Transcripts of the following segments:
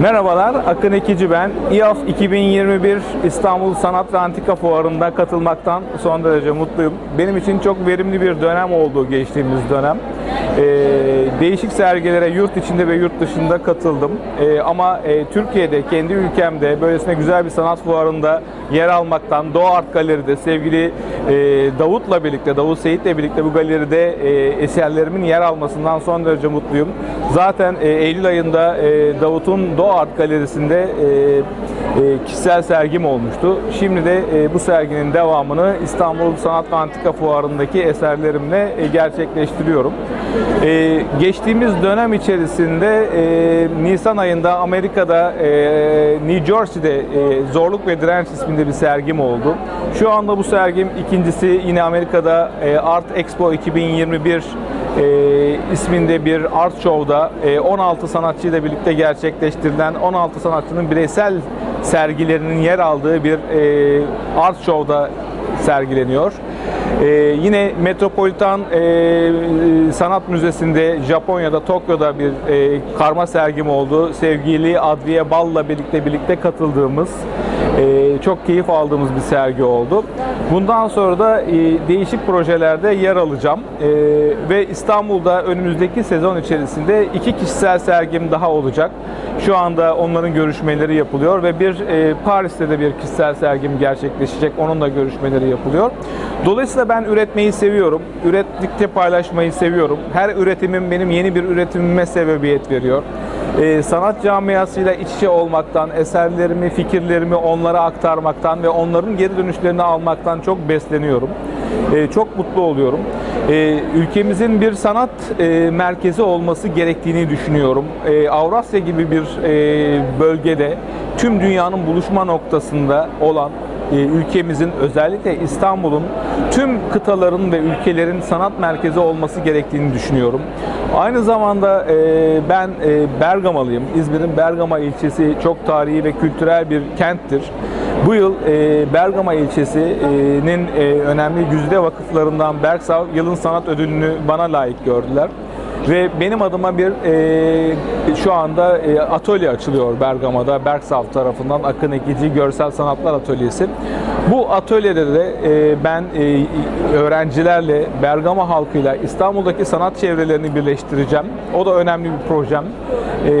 Merhabalar, Akın Ekici ben. İAF 2021 İstanbul Sanat ve Antika Fuarı'nda katılmaktan son derece mutluyum. Benim için çok verimli bir dönem oldu geçtiğimiz dönem. Ee, değişik sergilere yurt içinde ve yurt dışında katıldım. Ee, ama e, Türkiye'de, kendi ülkemde böylesine güzel bir sanat fuarında yer almaktan, Doğu Art Galeri'de sevgili e, Davut'la birlikte, Davut Seyit'le birlikte bu galeride e, eserlerimin yer almasından son derece mutluyum. Zaten e, Eylül ayında e, Davut'un Doğu Art Galerisi'nde e, e, kişisel sergim olmuştu. Şimdi de e, bu serginin devamını İstanbul Sanat ve Antika Fuarı'ndaki eserlerimle e, gerçekleştiriyorum. E, geçtiğimiz dönem içerisinde e, Nisan ayında Amerika'da e, New Jersey'de e, Zorluk ve Direnç isminde bir sergim oldu. Şu anda bu sergim ikincisi yine Amerika'da e, Art Expo 2021 e, isminde bir art show'da e, 16 sanatçıyla birlikte gerçekleştirilen 16 sanatçının bireysel sergilerinin yer aldığı bir e, art show'da sergileniyor. E, yine Metropolitan e, Sanat Müzesi'nde Japonya'da Tokyo'da bir e, karma sergim oldu. Sevgili Adriye Bal'la birlikte birlikte katıldığımız e, çok keyif aldığımız bir sergi oldu. Bundan sonra da e, değişik projelerde yer alacağım E, ve İstanbul'da önümüzdeki sezon içerisinde iki kişisel sergim daha olacak. Şu anda onların görüşmeleri yapılıyor ve bir e, Paris'te de bir kişisel sergim gerçekleşecek. Onun da görüşmeleri yapılıyor. Dolayısıyla ben üretmeyi seviyorum. Ürettikçe paylaşmayı seviyorum. Her üretimim benim yeni bir üretimime sebebiyet veriyor. Ee, sanat camiasıyla iç içe olmaktan, eserlerimi, fikirlerimi onlara aktarmaktan ve onların geri dönüşlerini almaktan çok besleniyorum. Ee, çok mutlu oluyorum. Ee, ülkemizin bir sanat e, merkezi olması gerektiğini düşünüyorum. Ee, Avrasya gibi bir e, bölgede tüm dünyanın buluşma noktasında olan ülkemizin özellikle İstanbul'un tüm kıtaların ve ülkelerin sanat merkezi olması gerektiğini düşünüyorum. Aynı zamanda e, ben e, Bergamalıyım. İzmir'in Bergama ilçesi çok tarihi ve kültürel bir kenttir. Bu yıl e, Bergama ilçesinin önemli güzide vakıflarından Berksav Yılın Sanat Ödülünü bana layık gördüler. Ve benim adıma bir e, şu anda e, atölye açılıyor Bergama'da Berksav tarafından Akın Ekici Görsel Sanatlar Atölyesi. Bu atölyede de e, ben e, öğrencilerle Bergama halkıyla İstanbul'daki sanat çevrelerini birleştireceğim. O da önemli bir projem. E,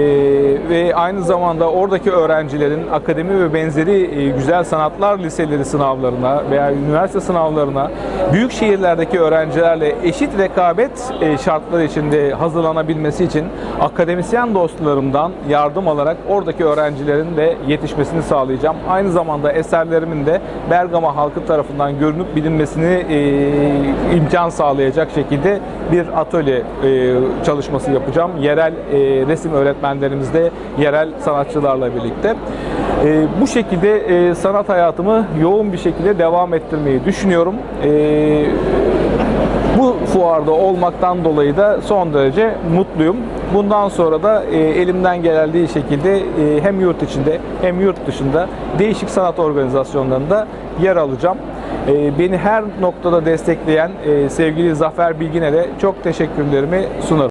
ve aynı zamanda oradaki öğrencilerin akademi ve benzeri e, güzel sanatlar liseleri sınavlarına veya üniversite sınavlarına büyük şehirlerdeki öğrencilerle eşit rekabet e, şartları içinde hazırlanabilmesi için akademisyen dostlarımdan yardım alarak oradaki öğrencilerin de yetişmesini sağlayacağım. Aynı zamanda eserlerimin de Bergama halkı tarafından görünüp bilinmesini e, imkan sağlayacak şekilde bir atölye e, çalışması yapacağım. Yerel e, resim öğretmenlerimizle, yerel sanatçılarla birlikte. E, bu şekilde e, sanat hayatımı yoğun bir şekilde devam ettirmeyi düşünüyorum. E, bu fuarda olmaktan dolayı da son derece mutluyum. Bundan sonra da e, elimden geldiği şekilde e, hem yurt içinde hem yurt dışında değişik sanat organizasyonlarında yer alacağım. E, beni her noktada destekleyen e, sevgili Zafer Bilginer'e çok teşekkürlerimi sunarım.